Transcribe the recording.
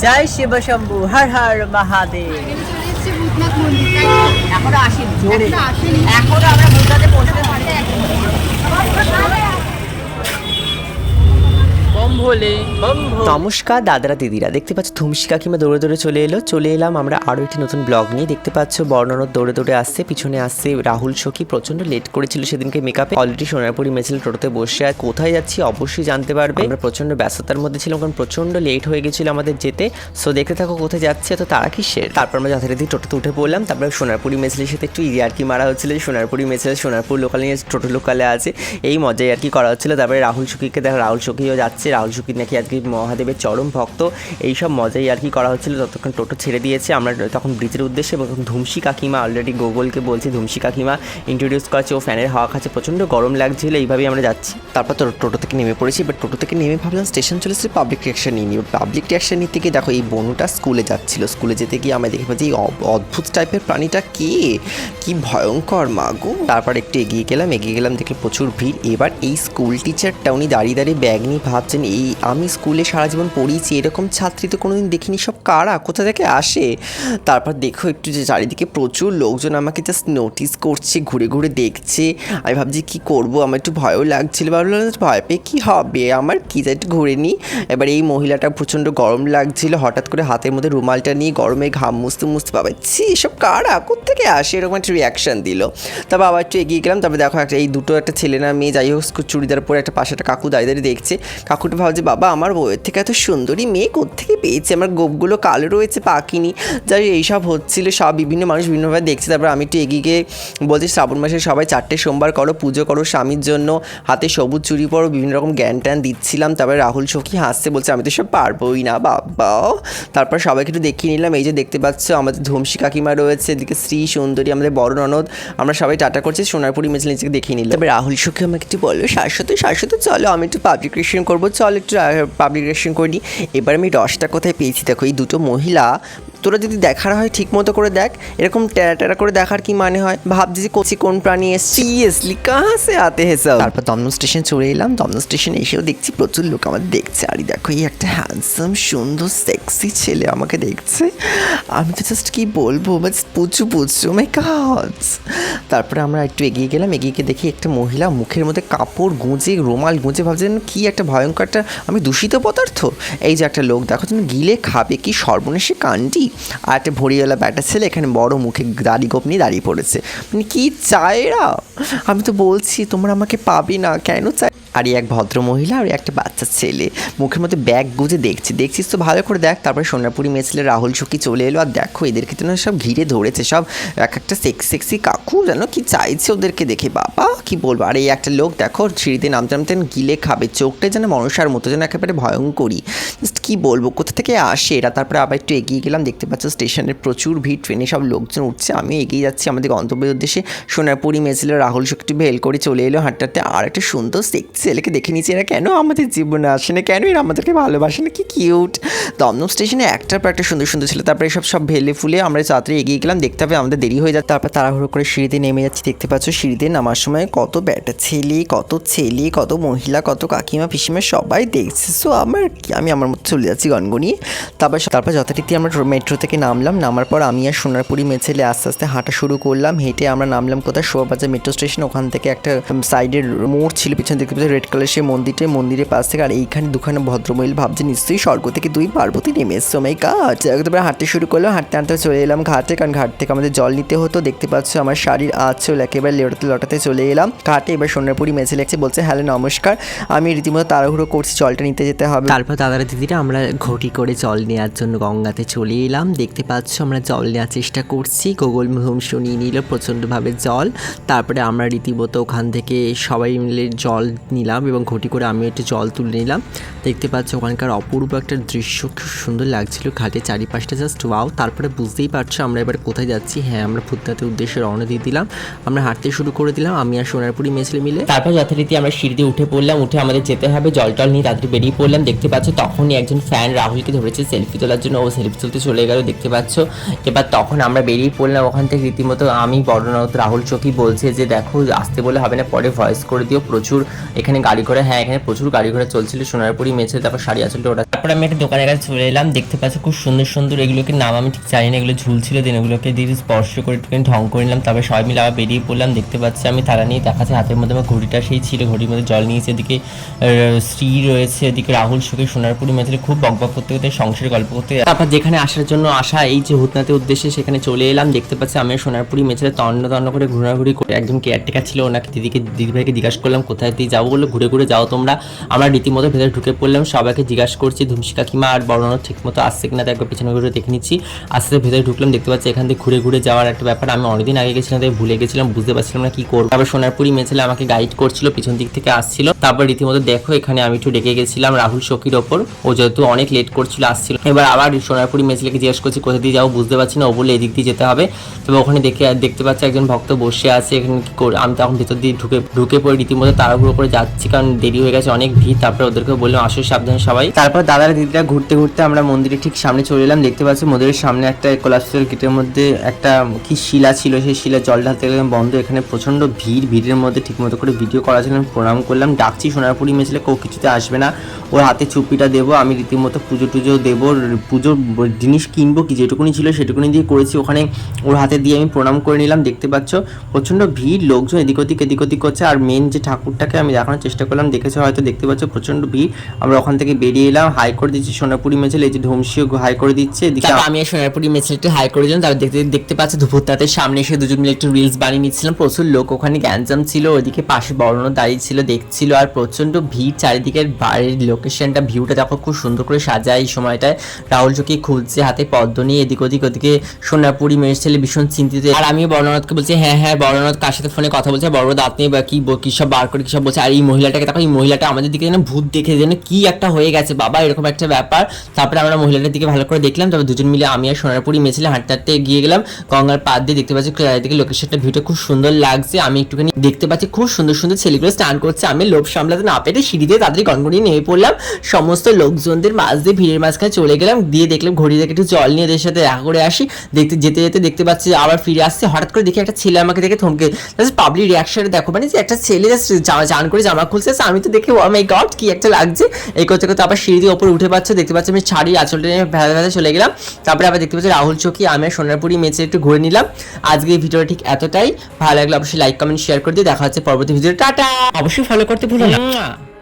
জয় শিব শম্ভু হর হর মহাদেব। এখানে আসেনি এখনও আমরা মুদ্রাতে পৌঁছতে পারি নমস্কার, দাদারা, দিদিরা। দেখতে পাচ্ছ ধুমসি কাকিমা দৌড়ে দৌড়ে চলে এলো। চলে এলাম আমরা আরও একটি নতুন ব্লগ নিয়ে। দেখতে পাচ্ছ বর্ণনত দৌড়ে দৌড়ে আসছে, পিছনে আসছে রাহুল, সখী। প্রচণ্ড লেট করেছিল সেদিনকে মেকআপে অলরেডি সোনারপুরি মেছিল টোটোতে বসে আর কোথায় যাচ্ছি অবশ্যই জানতে পারবে। আমরা প্রচণ্ড ব্যস্ততার মধ্যে ছিলাম কারণ প্রচণ্ড লেট হয়ে গেছিল আমাদের যেতে। সো দেখতে থাকো কোথায় যাচ্ছে। তো তারা কি শের তারপর আমরা যথারীতি টোটোতে উঠে পড়লাম। তারপরে সোনারপুরি মেছিলের সাথে একটু ইয়ার্কি মারা হচ্ছিল। সোনারপুরি মেছিল সোনারপুর লোকাল নিয়ে টোটো লোকালে আছে। এই মজাই আর কি করা হচ্ছিল। তারপরে রাহুল সুখীকে দেখা রাহুল সুখীও যাচ্ছে। রাহুল সুখী নাকি আজকে মহাদেবের চরম ভক্ত। এই সব মজাই আর কি করা হচ্ছিল, ততক্ষণ টোটো ছেড়ে দিয়েছে। আমরা তখন ব্রিজের উদ্দেশ্যে এবং ধুমসি কাকিমা অলরেডি গোগলকে বলছি, ধুমসি কাকিমা ইন্ট্রোডিউস করছে ও ফ্যানের হাওয়া খাচ্ছে, প্রচণ্ড গরম লাগছিল, এইভাবেই আমরা যাচ্ছি। তারপর তো টোটো থেকে নেমে পড়েছি এবার টোটো থেকে নেমে ভাবলাম স্টেশন চলে এসেছে পাবলিক রিয়াকশন নিয়ে নিই পাবলিক রিয়াকশন নিতে গিয়ে দেখো, এই বনুটা স্কুলে যাচ্ছিল। স্কুলে যেতে গিয়ে আমরা দেখে পাচ্ছি এই অদ্ভুত টাইপের প্রাণীটা কে? কি ভয়ঙ্কর মাগো তারপর একটু এগিয়ে গেলাম এগিয়ে গেলাম দেখলে প্রচুর ভিড়। এবার এই স্কুল টিচারটা উনি দাঁড়িয়ে দাঁড়িয়ে ব্যাগ নিয়ে ভাবছেন এই আমি স্কুলে সারা জীবন পড়িয়েছি, এরকম ছাত্রী তো কোনোদিন দেখিনি। সব কারা? কোথা থেকে আসে? তারপর দেখো একটু যে চারিদিকে প্রচুর লোকজন আমাকে জাস্ট নোটিস করছে, ঘুরে ঘুরে দেখছে। আমি ভাবছি, কি করব? আমার একটু ভয়ও লাগছিল। ভাবলাম ভয় পেয়ে কী হবে? আমার কি যা একটু ঘুরে নিই? এবার এই মহিলাটা প্রচণ্ড গরম লাগছিল, হঠাৎ করে হাতের মধ্যে রুমালটা নিয়ে গরমে ঘাম মুছতে মুছতে পাবে ছি, এসব কারা? থেকে আসে? এরকম একটা রিয়াকশান দিল। তারপর আবার একটু এগিয়ে গেলাম, তারপর দেখো একটা, এই দুটো একটা ছেলে না, মেয়ে, যাই হোক, চুড়িদার পরে একটা, পাশে একটা কাকু দাঁড়িয়ে দাঁড়িয়ে দেখছে। কাকুটা ভাবছে বাবা, আমার বউয়ের থেকে এত সুন্দরী মেয়ে কোত্থেকে পেয়েছে? আমার গোপগুলো কালো রয়েছে, পাকিনি। যাই এইসব হচ্ছিল, সব বিভিন্ন মানুষ বিভিন্নভাবে দেখছে। তারপর আমি একটু এগিয়ে গিয়ে বলছি, শ্রাবণ মাসে সবাই চারটে সোমবার করো, পুজো করো স্বামীর জন্য। হাতে সবুজ চুরি পরো, বিভিন্ন রকম জ্ঞান ট্যান দিচ্ছিলাম। তারপরে রাহুল, সখী হাসছে, বলছে, আমি তো সব পারবোই না, বাবা। তারপর সবাইকে একটু দেখিয়ে নিলাম, এই যে দেখতে পাচ্ছ, আমাদের ধুমসি কাকিমা রয়েছে, এদিকে শ্রী সুন্দরী, আমাদের বড় ননদ, আমরা সবাই টাটা করছি, সোনারপুরি মেছিল নিজেকে দেখিয়ে নিলাম। তবে রাহুল, সখী, আমাকে একটু বলল শাশ্বত শাশ্বত, চলো, আমি একটু পাবলিকেশন করব একটু পাবলিকেশন করি নি। এবার আমি রসটা কোথায় পেয়েছি দেখো এই দুটো মহিলা তোরা যদি দেখার হয় ঠিক মতো করে দেখ, এরকম টেরা টেরা করে দেখার কি মানে হয়? ভাবছি যে কোচি কোন প্রাণী সিরিয়াসলি কাহা সে আতে হে তারপর দমদম স্টেশন চলে এলাম দমদম স্টেশন এসেও দেখছি প্রচুর লোক আমার দেখছে। আর দেখো, এই একটা হ্যান্ডসাম সুন্দর সেক্সি ছেলে আমাকে দেখছে। আমি তো জাস্ট কি বলব? বাস পুচু পুচু মাই গড তারপরে আমরা একটু এগিয়ে গেলাম, এগিয়ে গিয়ে দেখি একটা মহিলা মুখের মধ্যে কাপড় গুঁজে, রুমাল গুঁজে ভাবছেন কি একটা ভয়ঙ্করটা আমি দূষিত পদার্থ? এই যে একটা লোক, দেখো তুমি গিলে খাবে কি সর্বনেশে কাণ্ডি আর একটা ভরিওয়ালা ব্যাটা ছেলে, এখানে বড় মুখে দাড়ি গোপ নিয়ে দাঁড়িয়ে পড়েছে। মানে কি চায় এরা? আমি তো বলছি, তোমরা আমাকে পাবি না, কেন চাই আর এক ভদ্র মহিলা আর একটা বাচ্চা ছেলে। মুখের মধ্যে ব্যাগ গুজে দেখছি। দেখছিস তো? ভালো করে দেখ। তারপরে সোনারপুরি মেয়ে ছেলে রাহুল সুখী চলে এলো। আর দেখো, এদেরকে তো না সব ঘিরে ধরেছে। সব এক একটা সেক্স সেক্সি কাকু যেন কি চাইছে ওদেরকে দেখে? বাবা, কি বলব? আর এই একটা লোক দেখো, সিঁড়িতে নামতে নামতে গিলে খাবে। চোখটা যেন মনসার মতো, যেন একেবারে ভয়ঙ্করী জাস্ট কী বলব? কোথা থেকে আসে এরা? তারপরে আবার একটু এগিয়ে গেলাম। দেখতে পাচ্ছ স্টেশনের প্রচুর ভিড়। ট্রেনে সব লোকজন উঠছে। আমি এগিয়ে যাচ্ছি। আমাদের গন্তব্যের উদ্দেশ্যে সোনারপুরি মেছিল রাহুল শক্তি ভেল করে চলে এলো হাঁটতে হাঁটতে। আর একটা সুন্দর সেক্সি ছেলেকে দেখে নিয়েছি, এরা কেন আমাদের জীবনে আসে না? কেন এরা আমাদেরকে ভালোবাসে না? কি কিউট দমদম স্টেশনে একটার পর একটা সুন্দর সুন্দর ছিল, তারপরে সব সব ভেলে ফুলে আমরা তাড়াতাড়ি এগিয়ে গেলাম, দেখতে হবে আমাদের দেরি হয়ে যাচ্ছে। তারপর তাড়াহুড়ো করে সিঁড়িতে নেমে যাচ্ছি, দেখতে পাচ্ছ সিঁড়িতে নামার সময় কত ব্যাটা ছেলে, কত ছেলে, কত মহিলা, কত কাকিমা, পিসিমা, সবাই দেখছে। সো আমার কি, আমি আমার মতো চলে যাচ্ছি গনগনিয়ে। তারপর তারপর যথারীতি আমরা মেট্রো থেকে নামলাম, নামার পর আমি আর সোনারপুরি মেছেলে আস্তে আস্তে হাঁটা শুরু করলাম, হেঁটে আমরা নামলাম কোথায়? শোভাবাজার মেট্রো স্টেশন ওখান থেকে একটা সাইডের মোড় ছিল, পিছন দেখতে পাচ্ছি রেড কালার সেই মন্দিরটা, মন্দিরের পাশ থেকে আর এইখানে দুখানে ভদ্রমহিল ভাবছে, নিশ্চয়ই স্বর্গ থেকে দুই পার্বতী নেমে এসছো। মাই কাজ তারপরে হাঁটতে শুরু করল, হাঁটতে হাঁটতে চলে এলাম ঘাটে, কারণ ঘাট থেকে আমাদের জল নিতে হতো। দেখতে পাচ্ছ আমার শাড়ির আঁচল একেবারে লেটাতে লটাতে চলে এলাম। ঘাটে এবার সোনারপুরি মেছে লেগছে বলছে, হ্যালো, নমস্কার। আমি রীতিমতো তাড়াহুড়ো করছি, জলটা নিতে যেতে হবে। তারপর দাদারা, দিদিরা, আমরা ঘটি করে জল নেওয়ার জন্য গঙ্গাতে চলে এলাম। দেখতে পাচ্ছ, আমরা জল নেওয়ার চেষ্টা করছি। গোগল মুহম শুনিয়ে নিল প্রচণ্ডভাবে জল। তারপরে আমরা রীতিমতো ওখান থেকে সবাই মিলে জল নিলাম এবং ঘটি করে আমি একটু জল তুলে নিলাম। দেখতে পাচ্ছ ওখানকার অপূর্ব একটা দৃশ্য, খুব সুন্দর লাগছিল। ঘাটের চারিপাশটা জাস্ট ওয়াও তারপরে বুঝতেই পারছ আমরা এবার কোথায় যাচ্ছি। হ্যাঁ আমরা ভূতনাথের উদ্দেশ্যে রওনা দিয়ে দিলাম। আমরা হাঁটতে শুরু করে দিলাম। আমি আর সোনারপুরি মেসলে মিলে। তারপর যথারীতি আমরা সিঁড়িতে উঠে পড়লাম। উঠে আমাদের যেতে হবে। জল টল নিয়ে তাড়াতাড়ি বেরিয়ে পড়লাম। দেখতে পাচ্ছ তখনই একজন ফ্যান রাহুলকে ধরেছে সেলফি তোলার জন্য। ও সেলফি তুলতে চলে গেল। দেখতে পাচ্ছ এবার তখন আমরা বেরিয়ে পড়লাম। ওখান থেকে রীতিমতো আমি বর্ণনাথ রাহুল চকি বলছে যে, দেখো, আসতে বলে হবে না। পরে ভয়েস করে দিও। প্রচুর এখানে গাড়ি ঘোড়া হ্যাঁ এখানে প্রচুর গাড়ি ঘোড়া চলছিল, সোনারপুরি মেছে তারপর শাড়ি আসলে ওটা তারপর আমি একটা দোকানের কাছে চলে এলাম, দেখতে পাচ্ছি খুব সুন্দর সুন্দর এগুলোকে নাম আমি ঠিক জানি না, এগুলো ঝুলছিল দিন এগুলোকে দিয়ে স্পর্শ করে একটুখানি ঢং করে নিলাম, তারপরে সবাই মিলে আবার বেরিয়ে পড়লাম, দেখতে পাচ্ছি আমি তারা নিয়ে, দেখাচ্ছে হাতের মধ্যে আমার ঘড়িটা সেই ছিল, ঘড়ির মধ্যে জল নিয়েছে এদিকে শ্রী রয়েছে, এদিকে রাহুল সুখে সোনারপুরি মেথিলে খুব বক বক করতে করতে সংসারের গল্প করতে তারপর যেখানে আসার জন্য আসা, এই যে ভূতনাথের উদ্দেশ্যে সেখানে চলে এলাম, দেখতে পাচ্ছি আমি সোনারপুরি মেছেলে তন্ন তন্ন করে ঘোরাঘুরি করে একজন কেয়ারটেকার ছিল, ওনাকে দিদিকে, দিদিভাইকে জিজ্ঞাসা করলাম, কোথায় দিয়ে যাব বলে ঘুরে ঘুরে যাও তোমরা। আমরা রীতিমতো ভেতরে ঢুকে পড়লাম। সবাইকে জিজ্ঞাসা করছি ধুমসি কাকিমা আর বর্ণনা ঠিক মতো আসছে কিনা? একবার পেছনে ঘুরে দেখে নিচ্ছি। আস্তে ভেতরে ঢুকলাম, দেখতে পাচ্ছি এখান থেকে ঘুরে ঘুরে যাওয়ার একটা ব্যাপার। আমি অনেকদিন আগে গেছিলাম, তাই ভুলে গেছিলাম, বুঝতে পারছিলাম না কি করব। তারপর সোনারপুরি মেছেলে আমাকে গাইড করছিল, পিছন দিক থেকে আসছিল। তারপর রীতিমতো, দেখো, এখানে আমি একটু ডেকে গেছিলাম রাহুল শকির ওপর। ও যেহেতু অনেক লেট করছিল, আসছিল। এবার আবার সোনারপুরি মেছেলেকে জিজ্ঞেস করছি, কোথা দিয়ে যাব বুঝতে পারছি না, ও বলে এদিক দিয়ে যেতে হবে। তবে ওখানে দেখে, দেখতে পাচ্ছি একজন ভক্ত বসে আছে, এখানে কি করে আমি তখন ভিতর দিয়ে ঢুকে ঢুকে পড়ে রীতিমতো তাড়াহুড়ো করে যাচ্ছি কারণ দেরি হয়ে গেছে, অনেক ভিড়। তারপরে ওদেরকে বললাম, আসো সাবধানে সবাই। তারপর দাদারা, দিদিরা ঘুরতে ঘুরতে আমরা মন্দিরের ঠিক সামনে চলে এলাম। দেখতে পাচ্ছি, মন্দিরের সামনে একটা কোলাপসিয়াল গেটের মধ্যে একটা কি শিলা ছিল, সেই শিলা জল ঢালতে গেলাম বন্ধ। এখানে প্রচণ্ড ভিড়, ভিড়ের মধ্যে ঠিকমতো করে ভিডিও করা ছিল প্রণাম করলাম। ডাকছি, সোনারপুরি মেয়েছিলে কেউ কিছুতে আসবে না। ওর হাতে চুপিটা দেবো, আমি রীতিমতো পুজো টুজো দেবো পুজোর জিনিস কিনবো, কি যেটুকুনি ছিল সেটুকুনি দিয়ে করেছি। ওখানে ওর হাতে দিয়ে আমি প্রণাম করে নিলাম। দেখতে পাচ্ছ প্রচণ্ড ভিড়, লোকজন এদিক ওদিক এদিক ওদিক করছে। আর মেন যে ঠাকুরটাকে আমি দেখানোর চেষ্টা করলাম। দেখেছ হয়তো দেখতে পাচ্ছ প্রচণ্ড ভিড়। আমরা ওখান থেকে বেরিয়ে এলাম হাই করে দিচ্ছি সোনারপুরি মেছেল এই যে ধমসিও হাই করে দিচ্ছে এদিকে আমি সোনারপুরি মেছেল একটু হাই করে দিলাম তারপর দেখতে দেখতে পাচ্ছি ধুপুরতাতে সামনে এসে দুজন মিলে একটু রিলস বানিয়ে নিচ্ছিলাম। প্রচুর লোক ওখানে গ্যাঞ্জাম ছিল ওইদিকে পাশে বর্ণ দাঁড়িয়ে ছিল দেখছিল আর প্রচণ্ড ভিড় চারিদিকের বাড়ির লোকেশনটা ভিউটা দেখো খুব সুন্দর করে সাজায় এই সময়টায়। রাহুল চকি খুলছে হাতে পদ্ম নিয়ে এদিক ওদিক ওদিকে সোনারপুরি মেয়ের ছেলে ভীষণ চিন্তিত। আর আমি বর্ণনাথকে বলছি হ্যাঁ হ্যাঁ বর্ণনাথ কার সাথে ফোনে কথা বলছে? বড় দাঁত নিয়ে বা কি ব- কি সব বার করে কি সব বলছে? আর এই মহিলাটাকে, দেখো এই মহিলাটা আমাদের দিকে যেন ভূত দেখে যেন কি একটা হয়ে গেছে। বাবা, এরকম একটা ব্যাপার। তারপরে আমরা মহিলাটার দিকে ভালো করে দেখলাম। তারপর দুজন মিলে আমি আর সোনারপুরি মেছিলে হাঁটতে হাঁটতে গিয়ে গেলাম। গঙ্গার পাড় দিয়ে দেখতে পাচ্ছি চারিদিকে লোকেশনটা ভিউটা খুব সুন্দর লাগছে। আমি একটুখানি দেখতে পাচ্ছি খুব সুন্দর সুন্দর ছেলেগুলো স্নান করছে। আমি লোভ সামলাতে না পেরে সিঁড়ি দিয়ে তাড়াতাড়ি গনগনিয়ে নেমে পড়লাম। সমস্ত লোকজনদের মাঝ দিয়ে ভিড়ের মাঝখানে চলে গেলাম। দিয়ে দেখলাম ঘড়ি থেকে একটু জল নিয়ে এদের সাথে দেখা করে আসি। দেখতে, যেতে যেতে দেখতে পাচ্ছি আবার ফিরে আসছে। হঠাৎ করে দেখি একটা ছেলে আমাকে দেখে থমকে পাবলিক রিয়াকশনে দেখো মানে যে একটা ছেলে চান করে জামা খুলছে আমি তো দেখে ও মাই গড কি একটা লাগছে। এই করতে করতে আবার সিঁড়ি দিয়ে ওপরে উঠে পাচ্ছে দেখতে পাচ্ছি আমি ছাড়ি আঁচলটা নিয়ে ভেজা ভেজা চলে গেলাম। তারপরে আবার দেখতে পাচ্ছি রাহুল চকি আমি সোনারপুরি মেচে একটু ঘুরে নিলাম। আজকে এই ভিডিওটা ঠিক এতটাই। ভালো লাগলে অবশ্যই লাইক কমেন্ট শেয়ার করে দিয়ে দেখা হচ্ছে পরবর্তী ভিডিও টাটা! অবশ্যই ফলো করতে ভুলো না।